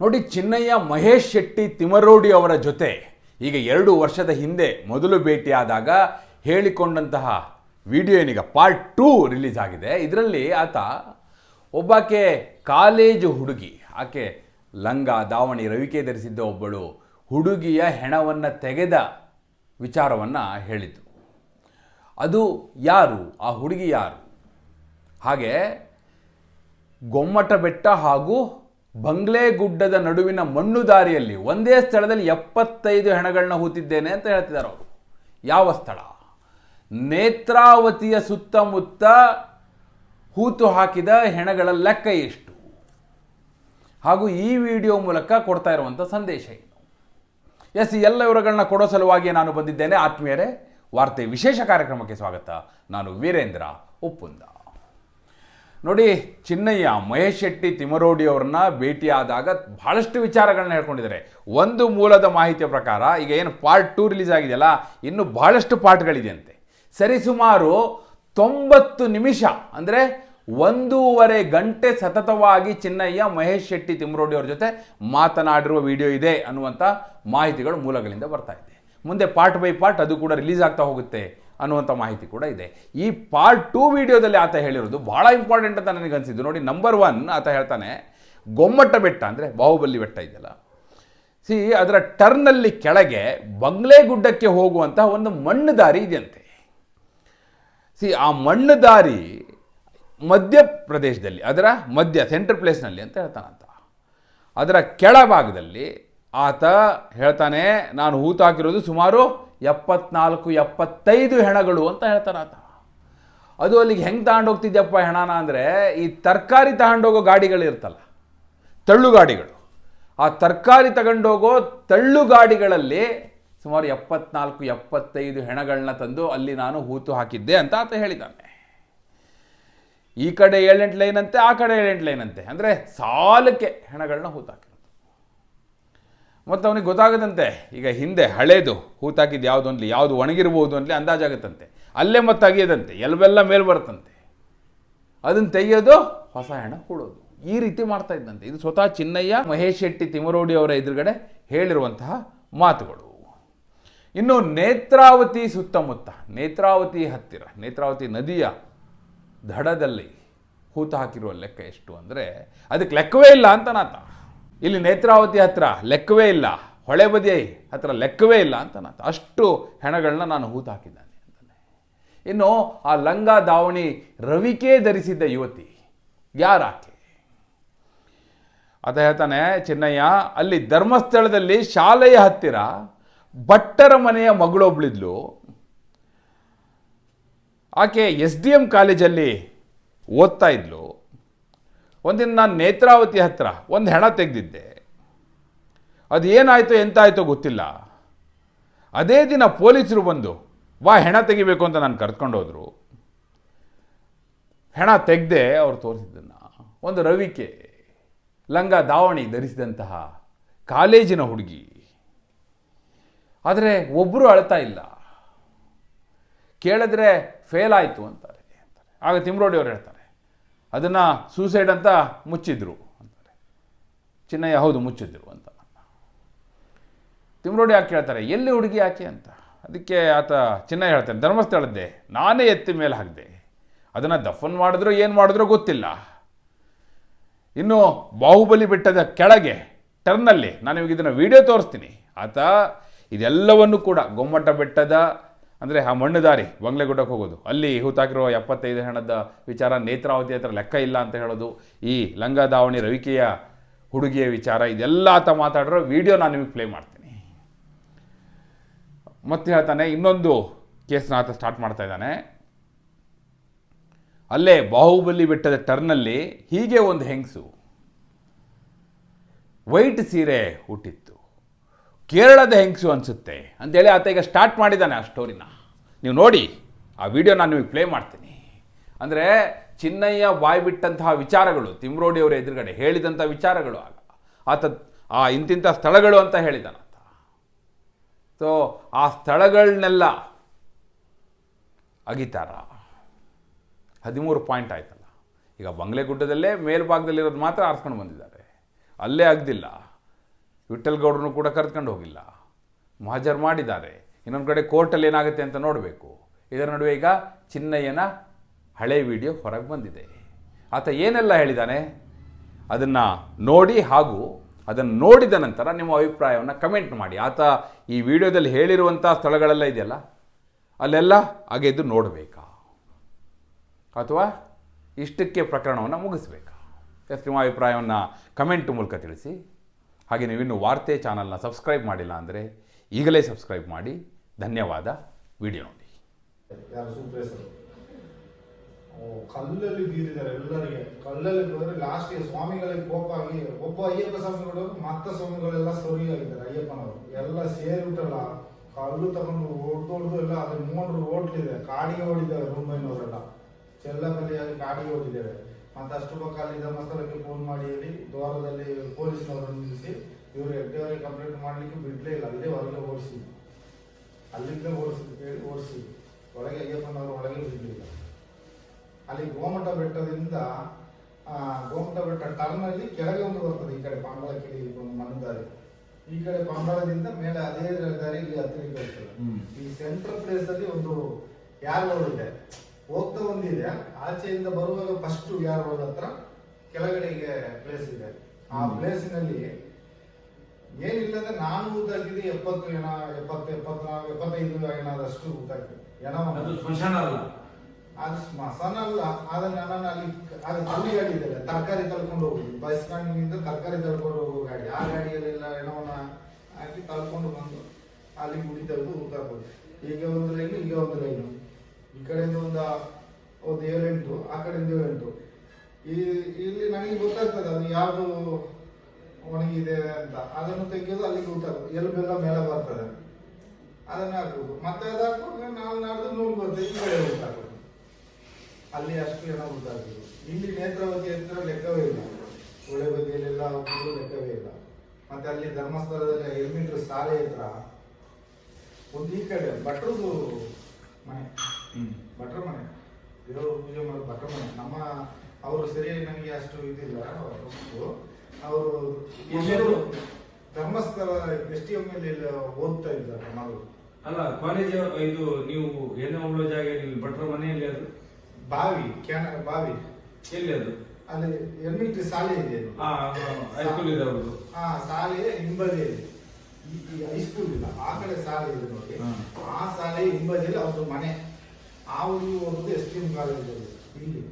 ನೋಡಿ ಚಿನ್ನಯ್ಯ ಮಹೇಶ್ ಶೆಟ್ಟಿ ತಿಮರೋಡಿ ಅವರ ಜೊತೆ ಈಗ ಎರಡು ವರ್ಷದ ಹಿಂದೆ ಮೊದಲು ಭೇಟಿಯಾದಾಗ ಹೇಳಿಕೊಂಡಂತಹ ವಿಡಿಯೋ ಏನೀಗ ಪಾರ್ಟ್ ಟೂ ರಿಲೀಸ್ ಆಗಿದೆ. ಇದರಲ್ಲಿ ಆತ ಒಬ್ಬಾಕೆ ಕಾಲೇಜು ಹುಡುಗಿ, ಆಕೆ ಲಂಗ ದಾವಣಿ ರವಿಕೆ ಧರಿಸಿದ್ದ ಒಬ್ಬಳು ಹುಡುಗಿಯ ಹೆಣವನ್ನು ತೆಗೆದ ವಿಚಾರವನ್ನು ಹೇಳಿದ್ದು. ಅದು ಯಾರು? ಆ ಹುಡುಗಿ ಯಾರು? ಹಾಗೆ ಗೊಮ್ಮಟ ಬೆಟ್ಟ ಹಾಗೂ ಬಂಗ್ಲೆಗುಡ್ಡದ ನಡುವಿನ ಮಣ್ಣು ದಾರಿಯಲ್ಲಿ ಒಂದೇ ಸ್ಥಳದಲ್ಲಿ ಎಪ್ಪತ್ತೈದು ಹೆಣಗಳನ್ನ ಹೂತಿದ್ದೇನೆ ಅಂತ ಹೇಳ್ತಿದ್ದಾರೆ ಅವರು. ಯಾವ ಸ್ಥಳ? ನೇತ್ರಾವತಿಯ ಸುತ್ತಮುತ್ತ ಹೂತು ಹಾಕಿದ ಹೆಣಗಳ ಲೆಕ್ಕ ಎಷ್ಟು? ಹಾಗೂ ಈ ವಿಡಿಯೋ ಮೂಲಕ ಕೊಡ್ತಾ ಇರುವಂಥ ಸಂದೇಶ ಏನು? ಎಸ್ ಎಲ್ಲ ವಿವರಗಳನ್ನ ಕೊಡೋ ಸಲುವಾಗಿ ನಾನು ಬಂದಿದ್ದೇನೆ. ಆತ್ಮೀಯರೇ, ವಾರ್ತೆ ವಿಶೇಷ ಕಾರ್ಯಕ್ರಮಕ್ಕೆ ಸ್ವಾಗತ. ನಾನು ವೀರೇಂದ್ರ ಉಪ್ಪುಂದ. ನೋಡಿ, ಚಿನ್ನಯ್ಯ ಮಹೇಶ್ ಶೆಟ್ಟಿ ತಿಮರೋಡಿ ಅವ್ರನ್ನ ಭೇಟಿಯಾದಾಗ ಬಹಳಷ್ಟು ವಿಚಾರಗಳನ್ನ ಹೇಳ್ಕೊಂಡಿದ್ದಾರೆ. ಒಂದು ಮೂಲದ ಮಾಹಿತಿಯ ಪ್ರಕಾರ, ಈಗ ಏನು ಪಾರ್ಟ್ ಟೂ ರಿಲೀಸ್ ಆಗಿದೆಯಲ್ಲ, ಇನ್ನು ಬಹಳಷ್ಟು ಪಾರ್ಟ್ಗಳಿದೆಯಂತೆ ಸರಿಸುಮಾರು ತೊಂಬತ್ತು ನಿಮಿಷ, ಅಂದರೆ ಒಂದೂವರೆ ಗಂಟೆ ಸತತವಾಗಿ ಚಿನ್ನಯ್ಯ ಮಹೇಶ್ ಶೆಟ್ಟಿ ತಿಮರೋಡಿ ಅವ್ರ ಜೊತೆ ಮಾತನಾಡಿರುವ ವಿಡಿಯೋ ಇದೆ ಅನ್ನುವಂಥ ಮಾಹಿತಿಗಳು ಮೂಲಗಳಿಂದ ಬರ್ತಾ ಇದೆ. ಮುಂದೆ ಪಾರ್ಟ್ ಬೈ ಪಾರ್ಟ್ ಅದು ಕೂಡ ರಿಲೀಸ್ ಆಗ್ತಾ ಹೋಗುತ್ತೆ. ಅನ್ನುವಂಥ ಮಾಹಿತಿ ಕೂಡ ಇದೆ. ಈ ಪಾರ್ಟ್ ಟೂ ವಿಡಿಯೋದಲ್ಲಿ ಆತ ಹೇಳಿರೋದು ಭಾಳ ಇಂಪಾರ್ಟೆಂಟ್ ಅಂತ ನನಗೆ ಅನಿಸಿದ್ದು. ನೋಡಿ ನಂಬರ್ ಒನ್ ಆತ ಹೇಳ್ತಾನೆ ಗೊಮ್ಮಟ ಬೆಟ್ಟ ಅಂದರೆ ಬಾಹುಬಲಿ ಬೆಟ್ಟ ಇದೆಯಲ್ಲ. ಸಿ ಅದರ ಟರ್ನಲ್ಲಿ ಕೆಳಗೆ ಬಂಗ್ಲೆ ಗುಡ್ಡಕ್ಕೆ ಹೋಗುವಂತಹ ಒಂದು ಮಣ್ಣು ದಾರಿ ಇದೆಯಂತೆ. ಸಿ ಆ ಮಣ್ಣು ದಾರಿ ಮಧ್ಯಪ್ರದೇಶದಲ್ಲಿ, ಅದರ ಮಧ್ಯ ಸೆಂಟ್ರ್ ಪ್ಲೇಸ್ನಲ್ಲಿ ಅಂತ ಹೇಳ್ತಾನಂತ ಅದರ ಕೆಳಭಾಗದಲ್ಲಿ ಆತ ಹೇಳ್ತಾನೆ, ನಾನು ಹೂತಾಕಿರೋದು ಸುಮಾರು ಎಪ್ಪತ್ನಾಲ್ಕು, ಎಪ್ಪತ್ತೈದು ಹೆಣಗಳು ಅಂತ ಹೇಳ್ತಾರೆ ಆತ. ಅದು ಅಲ್ಲಿಗೆ ಹೆಂಗೆ ತಗೊಂಡೋಗ್ತಿದ್ಯಪ್ಪ ಹೆಣನ ಅಂದರೆ, ಈ ತರಕಾರಿ ತಗೊಂಡೋಗೋ ಗಾಡಿಗಳಿರ್ತಲ್ಲ, ತಳ್ಳು ಗಾಡಿಗಳು. ಆ ತರಕಾರಿ ತಗೊಂಡೋಗೋ ತಳ್ಳು ಗಾಡಿಗಳಲ್ಲಿ ಸುಮಾರು ಎಪ್ಪತ್ನಾಲ್ಕು, ಎಪ್ಪತ್ತೈದು ಹೆಣಗಳನ್ನ ತಂದು ಅಲ್ಲಿ ನಾನು ಹೂತು ಹಾಕಿದ್ದೆ ಅಂತ ಆತ ಹೇಳಿದ್ದಾನೆ. ಈ ಕಡೆ ಏಳೆಂಟು ಲೈನ್ ಅಂತೆ ಆ ಕಡೆ ಏಳೆಂಟು ಲೈನ್ ಅಂತೆ ಅಂದರೆ ಸಾಲಕ್ಕೆ ಹೆಣಗಳನ್ನ ಹೂತಾಕಿರೋದು ಮತ್ತು ಅವನಿಗೆ ಗೊತ್ತಾಗದಂತೆ, ಈಗ ಹಿಂದೆ ಹಳೇದು ಹೂತಾಕಿದ್ದು ಯಾವುದು ಅನ್ಲಿ, ಯಾವುದು ಒಣಗಿರ್ಬೋದು ಅನ್ಲಿ ಅಂದಾಜಾಗುತ್ತಂತೆ ಅಲ್ಲೇ ಮತ್ತೆ ತೆಗೆಯದಂತೆ ಎಲ್ಲವೆಲ್ಲ ಮೇಲೆ ಬರ್ತಂತೆ ಅದನ್ನು ತೆಗೆಯೋದು ಹೊಸ ಹೆಣ ಹೂಡೋದು ಈ ರೀತಿ ಮಾಡ್ತಾ ಇದ್ದಂತೆ. ಇದು ಸ್ವತಃ ಚಿನ್ನಯ್ಯ, ಮಹೇಶ್ ಶೆಟ್ಟಿ ತಿಮರೋಡಿ ಅವರ ಎದುರುಗಡೆ ಹೇಳಿರುವಂತಹ ಮಾತುಗಳು. ಇನ್ನು ನೇತ್ರಾವತಿ ಸುತ್ತಮುತ್ತ, ನೇತ್ರಾವತಿ ಹತ್ತಿರ, ನೇತ್ರಾವತಿ ನದಿಯ ದಡದಲ್ಲಿ ಹೂತು ಹಾಕಿರುವ ಲೆಕ್ಕ ಎಷ್ಟು ಅಂದರೆ, ಅದಕ್ಕೆ ಲೆಕ್ಕವೇ ಇಲ್ಲ ಅಂತ ನಾತ ಇಲ್ಲಿ ನೇತ್ರಾವತಿ ಹತ್ರ ಲೆಕ್ಕವೇ ಇಲ್ಲ, ಹೊಳೆ ಬದಿ ಹತ್ರ ಲೆಕ್ಕವೇ ಇಲ್ಲ ಅಂತ ನಾನು ಅಷ್ಟು ಹೆಣಗಳನ್ನ ನಾನು ಹೂತು ಇನ್ನು ಆ ಲಂಗ ದಾವಣಿ ರವಿಕೆ ಧರಿಸಿದ್ದ ಯುವತಿ, ಯಾರಾಕೆ? ಅದ ಹೇಳ್ತಾನೆ, ಚಿನ್ನಯ್ಯ, ಅಲ್ಲಿ ಧರ್ಮಸ್ಥಳದಲ್ಲಿ ಶಾಲೆಯ ಹತ್ತಿರ ಭಟ್ಟರ ಮನೆಯ ಮಗಳೊಬ್ಳಿದ್ಲು. ಆಕೆ ಎಸ್ ಡಿ ಎಂ ಕಾಲೇಜಲ್ಲಿ ಓದ್ತಾ ಇದ್ಲು. ಒಂದಿನ ನಾನು ನೇತ್ರಾವತಿ ಹತ್ರ ಒಂದು ಹೆಣ ತೆಗೆದಿದ್ದೆ. ಅದು ಏನಾಯಿತು ಎಂತಾಯಿತೋ ಗೊತ್ತಿಲ್ಲ. ಅದೇ ದಿನ ಪೊಲೀಸರು ಬಂದು, ವಾ, ಹೆಣ ತೆಗಿಬೇಕು ಅಂತ ನಾನು ಕರ್ಕೊಂಡು ಹೋದರು ಹೆಣ ತೆಗೆದೆ ಅವ್ರು ತೋರಿಸಿದ್ದನ್ನು. ಒಂದು ರವಿಕೆ, ಲಂಗ ದಾವಣಿ ಧರಿಸಿದಂತಹ ಕಾಲೇಜಿನ ಹುಡುಗಿ. ಆದರೆ ಒಬ್ಬರು ಅಳ್ತಾ ಇಲ್ಲ. ಕೇಳಿದ್ರೆ ಫೇಲ್ ಆಯಿತು ಅಂತಾರೆ ಅಂತಾರೆ. ಆಗ ತಿಮ್ರೋಡಿ ಅವರು ಹೇಳ್ತಾರೆ ಅದನ್ನು ಸೂಸೈಡ್ ಅಂತ ಮುಚ್ಚಿದ್ರು ಅಂತಾರೆ. ಚಿನ್ನಯ್ಯ ಹೌದು ಮುಚ್ಚಿದ್ರು ಅಂತ. ತಿಮ್ರೋಡಿ ಯಾಕೆ ಕೇಳ್ತಾರೆ ಎಲ್ಲಿ ಹುಡುಗಿ ಯಾಕೆ ಅಂತ. ಅದಕ್ಕೆ ಆತ ಚಿನ್ನಯ್ಯ ಹೇಳ್ತಾನೆ, ಧರ್ಮಸ್ಥಳದ್ದೆ, ನಾನೇ ಎತ್ತಿ ಮೇಲೆ ಹಾಕಿದೆ. ಅದನ್ನು ದಫನ್ ಮಾಡಿದ್ರು ಏನು ಮಾಡಿದ್ರೋ ಗೊತ್ತಿಲ್ಲ. ಇನ್ನು ಬಾಹುಬಲಿ ಬೆಟ್ಟದ ಕೆಳಗೆ ಟರ್ನಲ್ಲಿ ನಾನು ನಿಮಗೆ ಇದನ್ನು ವಿಡಿಯೋ ತೋರಿಸ್ತೀನಿ. ಆತ, ಇದೆಲ್ಲವನ್ನು ಕೂಡ, ಗೊಮ್ಮಟ ಬೆಟ್ಟದ ಅಂದರೆ ಆ ಮಣ್ಣು ದಾರಿ, ಬಂಗ್ಲೆಗುಡ್ಡಕ್ಕೆ ಹೋಗೋದು. ಅಲ್ಲಿ ಹೂತಾಕಿರೋ ಎಪ್ಪತ್ತೈದು ಹಣದ ವಿಚಾರ ನೇತ್ರಾವತಿ ಹತ್ರ ಲೆಕ್ಕ ಇಲ್ಲ ಅಂತ ಹೇಳೋದು. ಈ ಲಂಗ ದಾವಣಿ ರವಿಕೆಯ ಹುಡುಗಿಯ ವಿಚಾರ, ಇದೆಲ್ಲ ಆತ ಮಾತಾಡಿರೋ ವಿಡಿಯೋ ನಾನು ನಿಮಗೆ ಪ್ಲೇ ಮಾಡ್ತೀನಿ. ಮತ್ತೆ ಹೇಳ್ತಾನೆ, ಇನ್ನೊಂದು ಕೇಸ್ನ ಆತ ಸ್ಟಾರ್ಟ್ ಮಾಡ್ತಾ ಇದ್ದಾನೆ. ಅಲ್ಲೇ ಬಾಹುಬಲಿ ಬೆಟ್ಟದ ಟರ್ನಲ್ಲಿ ಹೀಗೆ ಒಂದು ಹೆಂಗಸು, ವೈಟ್ ಸೀರೆ ಹುಟ್ಟಿತ್ತು ಕೇರಳದ ಹೆಂಗಸು ಅನಿಸುತ್ತೆ ಅಂತೇಳಿ ಆತ ಈಗ ಸ್ಟಾರ್ಟ್ ಮಾಡಿದ್ದಾನೆ ಆ ಸ್ಟೋರಿನ ನೀವು ನೋಡಿ, ಆ ವಿಡಿಯೋ ನಾನು ನಿಮಗೆ ಪ್ಲೇ ಮಾಡ್ತೀನಿ. ಅಂದರೆ ಚಿನ್ನಯ್ಯ ಬಾಯಿ ಬಿಟ್ಟಂತಹ ವಿಚಾರಗಳು, ತಿಮ್ರೋಡಿ ಅವರ ಎದುರುಗಡೆ ಹೇಳಿದಂಥ ವಿಚಾರಗಳು ಆಗ. ಆತ ಆ ಇಂತಿಂಥ ಸ್ಥಳಗಳು ಅಂತ ಹೇಳಿದಾನ ಸೊ ಆ ಸ್ಥಳಗಳನ್ನೆಲ್ಲ ಅಗಿತಾರ. ಹದಿಮೂರು ಪಾಯಿಂಟ್ ಆಯ್ತಲ್ಲ. ಈಗ ಬಂಗ್ಲೆ ಗುಡ್ಡದಲ್ಲೇ ಮೇಲ್ಭಾಗದಲ್ಲಿರೋದು ಮಾತ್ರ ಆರಿಸ್ಕೊಂಡು ಬಂದಿದ್ದಾರೆ. ಅಲ್ಲೇ ಆಗದಿಲ್ಲ ವಿಠಲ್ ಗೌಡ್ರನ್ನು ಕೂಡ ಕರೆದುಕೊಂಡು ಹೋಗಿಲ್ಲ. ಮಹಾಜರ್ ಮಾಡಿದ್ದಾರೆ. ಇನ್ನೊಂದು ಕಡೆ ಕೋರ್ಟಲ್ಲಿ ಏನಾಗುತ್ತೆ ಅಂತ ನೋಡಬೇಕು. ಇದರ ನಡುವೆ ಈಗ ಚಿನ್ನಯ್ಯನ ಹಳೆ ವಿಡಿಯೋ ಹೊರಗೆ ಬಂದಿದೆ. ಆತ ಏನೆಲ್ಲ ಹೇಳಿದ್ದಾನೆ ಅದನ್ನು ನೋಡಿ ಹಾಗೂ ಅದನ್ನು ನೋಡಿದ ನಂತರ ನಿಮ್ಮ ಅಭಿಪ್ರಾಯವನ್ನು ಕಮೆಂಟ್ ಮಾಡಿ. ಆತ ಈ ವಿಡಿಯೋದಲ್ಲಿ ಹೇಳಿರುವಂಥ ಸ್ಥಳಗಳೆಲ್ಲ ಇದೆಯಲ್ಲ? ಅಲ್ಲೆಲ್ಲ ಅಗೆದು ನೋಡಬೇಕಾ? ಅಥವಾ ಇಷ್ಟಕ್ಕೆ ಪ್ರಕರಣವನ್ನು ಮುಗಿಸ್ಬೇಕಾ? ಎಸ್, ನಿಮ್ಮ ಅಭಿಪ್ರಾಯವನ್ನು ಕಮೆಂಟ್ ಮೂಲಕ ತಿಳಿಸಿ. ಹಾಗೆ ನೀವಿನ್ನು ವಾರ್ತೆ ಚಾನಲ್ನ ಸಬ್ಸ್ಕ್ರೈಬ್ ಮಾಡಿಲ್ಲ ಅಂದರೆ ಈಗಲೇ ಸಬ್ಸ್ಕ್ರೈಬ್ ಮಾಡಿ. ಧನ್ಯವಾದ. ವಿಡಿಯೋ ನೋಡಿ. ಕಲ್ಲಲ್ಲಿ ಬೀರಿದ್ದಾರೆ ಎಲ್ಲರಿಗೆ. ಕಲ್ಲಲ್ಲಿ ಹೋದ್ರೆ ಲಾಸ್ಟ್ಗೆ ಸ್ವಾಮಿಗಳಿಗೆ ಕೋಪ ಆಗಿ, ಒಬ್ಬ ಅಯ್ಯಪ್ಪ ಸ್ವಾಮಿಗಳು ಮತ್ತ ಸ್ವಾಮಿಗಳೆಲ್ಲ ಸೊರಿ ಆಗಿದ್ದಾರೆ ಅಯ್ಯಪ್ಪನವರು. ಎಲ್ಲ ಸೇರಿಬಿಟ್ಟಲ್ಲ. ಕಲ್ಲು ತಗೊಂಡು ಹೊಡೆದೊಡ್ದು ಎಲ್ಲ ಅದು ಮೂವರು ಓಟ್ಲಿದೆ ಕಾಡಿಗೆ ಓಡಿದ್ದಾರೆ ಮುಂಬೈನವರೆಲ್ಲ. ಚೆಲ್ಲಕಲ್ಲಿಯಾಗಿ ಕಾಡಿಗೆ ಓಡಿದ್ದೇವೆ ಮತ್ತೆ ಅಷ್ಟು ಪಕ್ಕ ಅಲ್ಲಿ ಧರ್ಮಸ್ಥಳಕ್ಕೆ ಫೋನ್ ಮಾಡಿ ಹೇಳಿ ದ್ವಾರದಲ್ಲಿ ಪೊಲೀಸ್ನವರನ್ನು ನಿಲ್ಲಿಸಿ ಇವರು ಹೆಗ್ಡೆಯವರಿಗೆ ಕಂಪ್ಲೇಂಟ್ ಮಾಡಲಿಕ್ಕೆ ಬಿಡಲೇ ಇಲ್ಲ ಅಲ್ಲೇ ಹೊರಗೆ ಓಡಿಸಿ ಅಲ್ಲಿಂದ ಓಡಿಸಿ ಹೇಳಿ ಓಡಿಸಿ ಒಳಗೆ ಅಯ್ಯಪ್ಪನವರು ಒಳಗೆ ಬಿಡಲಿಲ್ಲ. ಅಲ್ಲಿ ಗೋಮಟ ಬೆಟ್ಟದಿಂದ ಆ, ಗೋಮಟ ಬೆಟ್ಟ ಟರ್ನ್ ಅಲ್ಲಿ ಕೆಳಗೆ ಒಂದು ಬರ್ತದೆ ಈ ಕಡೆ ಪಾಂಬಳ ಕಿಡಿ ಒಂದು ಮಣ್ಣು ದಾರಿ. ಈ ಕಡೆ ಪಾಂಬಳದಿಂದ ಮೇಲೆ ಅದೇ ದಾರಿ ಇಲ್ಲಿ ಹತ್ತಿರಕ್ಕೆ ಬರ್ತದೆ ಈ ಸೆಂಟ್ರಲ್ ಪ್ಲೇಸ್ ಅಲ್ಲಿ ಒಂದು ಯಾರ್ ಇದೆ ಹೋಗ್ತಾ ಒಂದಿದೆ ಆಚೆಯಿಂದ ಬರುವಾಗ ಫಸ್ಟ್ ಯಾರು ರೋಡ್ ಹತ್ರ ಕೆಳಗಡೆಗೆ ಪ್ಲೇಸ್ ಇದೆ. ಆ ಪ್ಲೇಸಿನಲ್ಲಿ ಏನಿಲ್ಲದೆ ನಾನು ಊದಾಗಿದೆ ಎಪ್ಪತ್ತು ಎಣ ಎಪ್ಪತ್ತು ಎಪ್ಪತ್ನಾಲ್ಕು ಎಪ್ಪತ್ತೈದು ಏನಾದಷ್ಟು ಊದಾಗಿದೆ ಏನೋ ಸ್ಮಶಾನ ಅಲ್ಲ? ಅದು ಸ್ಮಶಾನ ಅಲ್ಲ. ಆದ್ರೆ ನಾನು ಅಲ್ಲಿ ಅದು ಅಲ್ಲಿ ಗಾಡಿ ಇದೆ ತರಕಾರಿ ತಳ್ಕೊಂಡು ಹೋಗುದು ಬಸ್ ಸ್ಟ್ಯಾಂಡಿನಿಂದ ತರಕಾರಿ ತಳ್ಕೊಂಡು ಹೋಗೋ ಗಾಡಿ. ಆ ಗಾಡಿಯಲ್ಲೆಲ್ಲ ಎಣವನ್ನ ಹಾಕಿ ತಳ್ಕೊಂಡು ಬಂದು ಅಲ್ಲಿ ಗುಡಿ ತೆಗೆದು ಊತಾಕೋದು ಈಗ ಒಂದು ಲೈನು ಈಗ ಒಂದು ಲೈನು ಈ ಕಡೆಯಿಂದ ಒಂದು ಒಂದು ಏಳೆಂಟು ಆ ಕಡೆಯಿಂದ ಏಳೆಂಟು ಈ, ಇಲ್ಲಿ ನನಗೆ ಗೊತ್ತಾಗ್ತದೆ ಅದು ಯಾವುದು ಒಣಗಿದೆ ಅಂತ. ಅದನ್ನು ತೆಗೆಯೋದು ಅಲ್ಲಿಗೆ ಎಲ್ಲಿ ಎಲ್ಬೆಲ್ಲ ಮೇಲೆ ಬರ್ತದೆ. ಅದನ್ನ ಹಾಕ್ಬೋದು ಮತ್ತೆ ಅದು ಹಾಕೊಂಡು ನಾವು ನಾಡ್ದು ನೂರು ಬರ್ತದೆ ಈ ಕಡೆ ಅಲ್ಲಿ ಅಷ್ಟು ಜನ ಗೊತ್ತಾಗ್ತದೆ ಇಲ್ಲಿ ನೇತ್ರಾವತಿ ಹತ್ರ ಲೆಕ್ಕವೇ ಇಲ್ಲ. ಒಳ್ಳೆ ಬದಿಯಲ್ಲೆಲ್ಲ ಲೆಕ್ಕವೇ ಇಲ್ಲ. ಮತ್ತೆ ಅಲ್ಲಿ ಧರ್ಮಸ್ಥಳದಲ್ಲಿ ಎಲ್ಮಿಟ್ರ್ ಶಾಲೆ ಹತ್ರ, ಒಂದು ಈ ಕಡೆ ಭಟ್ರದ್ದು ಮನೆ. ಭಟ್ರ ಮನೆ. ದೇವರು ಪೂಜೆ ಮಾಡೋದು ಭಟ್ರ ಮನೆ. ನಮ್ಮ ಅವರು ಸರಿಯಾಗಿ ನನಗೆ ಅಷ್ಟು ಇದಿಲ್ಲ. ಅವರು? ಧರ್ಮಸ್ಥಳ ಎಸ್ ಟಿ ಎಂ ಅಲ್ಲಿ ಓದ್ತಾ ಇದ್ದಾರೆ ಮಗಳು ಅಲ್ಲ ಕಾಲೇಜ್ ಇದು ನೀವು ಏನೇ ಉಳ್ಳೋ ಜಾಗ ಇಲ್ಲಿ ಭಟ್ರ ಮನೆಯಲ್ಲಿ ಅದು? ಬಾವಿ ಕ್ಯಾನ ಬಾವಿ. ಎಲ್ಲಿ ಅದು? ಅಲ್ಲಿ ಎಲ್ಮಿಟ್ರಿ ಶಾಲೆ ಇದೆ ಹೈಸ್ಕೂಲ್ ಇದೆ ಅವರು ಆ ಶಾಲೆ ಹಿಂಬದಿ ಈ ಹೈಸ್ಕೂಲ್ ಇಲ್ಲ ಆ ಕಡೆ ಶಾಲೆ ಇದೆ ನೋಡಿ. ಹಾ. ಆ ಶಾಲೆ ಹಿಂಬದಿಯಲ್ಲಿ ಅವ್ರದ್ದು ಮನೆ. ಆ ಹುಡುಗಿ ಓದುದು ಎಸ್ ಟಿ ಎಂ ಕಾಲೇಜಲ್ಲಿ ಇಲ್ಲಿ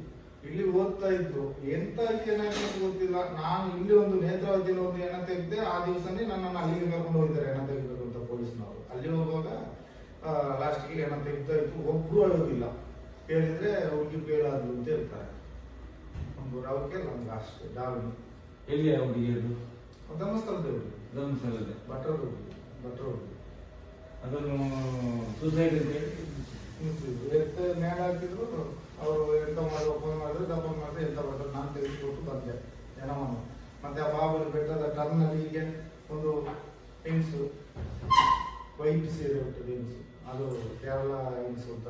ಇಲ್ಲಿ ಓದ್ತಾ ಇದ್ರು. ಎಂತ ಏನಾಗ್ತದೆ ಗೊತ್ತಿಲ್ಲ. ನಾನು ಇಲ್ಲಿ ಒಂದು ನೇತ್ರಾವತಿಯಲ್ಲಿ ಒಂದು ಏನಂತ ತೆಗೆದೆ ಆ ದಿವಸನೇ ನನ್ನನ್ನು ಅಲ್ಲಿಗೆ ಕರ್ಕೊಂಡು ಹೋಗಿದ್ದಾರೆ ಏನಂತ ತೆಗಿಬೇಕು ಅಂತ ಪೊಲೀಸ್ನವರು. ಅಲ್ಲಿ ಹೋಗುವಾಗ ಲಾಸ್ಟ್ಗೆ ಎಣ ತೆಗಿತಾ ಇತ್ತು. ಒಬ್ರು ಅಳೋದಿಲ್ಲ. ಹೇಳಿದ್ರೆ ಹುಡುಗಿ ಬೇಡಾದ್ರು ಅಂತ ಹೇಳ್ತಾರೆ. ಒಂದು ರವಕ್ಕೆ ನಮ್ಗೆ ಅಷ್ಟೇ ದಾವಣಿ. ಎಲ್ಲಿ ಹುಡುಗಿ ಅದು? ಧರ್ಮಸ್ಥಳದ ಹುಡುಗಿ. ಧರ್ಮಸ್ಥಳದ. ಭಟ್ರ ಹುಡುಗಿ ಭಟ್ರ ಹುಡುಗಿ. ಅದನ್ನು ಸೂಸೈಡ್ ಅಂತ ಹೇಳಿ? ಎತ್ತ ಮ್ಯಾಗ ಹಾಕಿದ್ರು, ಅವರು ಎಂತ ಮಾಡಿ ಫೋನ್ ಮಾಡಿದ್ರು ದಪ್ಪ ಮಾಡಿದ್ರೆ ಎಂತ ಬರ್ತಾರೆ ನಾನು ತೆಗೆದುಕೊಟ್ಟು ಬಂದೆ. ಜನವನ್ನು ಮತ್ತೆ ಆ ಬಾಬುಲಿ ಬೆಟ್ಟದ ಟರ್ನಲ್ಲಿ ಹೀಗೆ ಒಂದು ಹೆಂಗ್ಸು ವೈಟ್ ಸೀರೆ ಉಂಟು ಹೆಂಗ್ಸು ಅದು ಕೇರಳ ಹೆಂಗ್ಸು ಅಂತ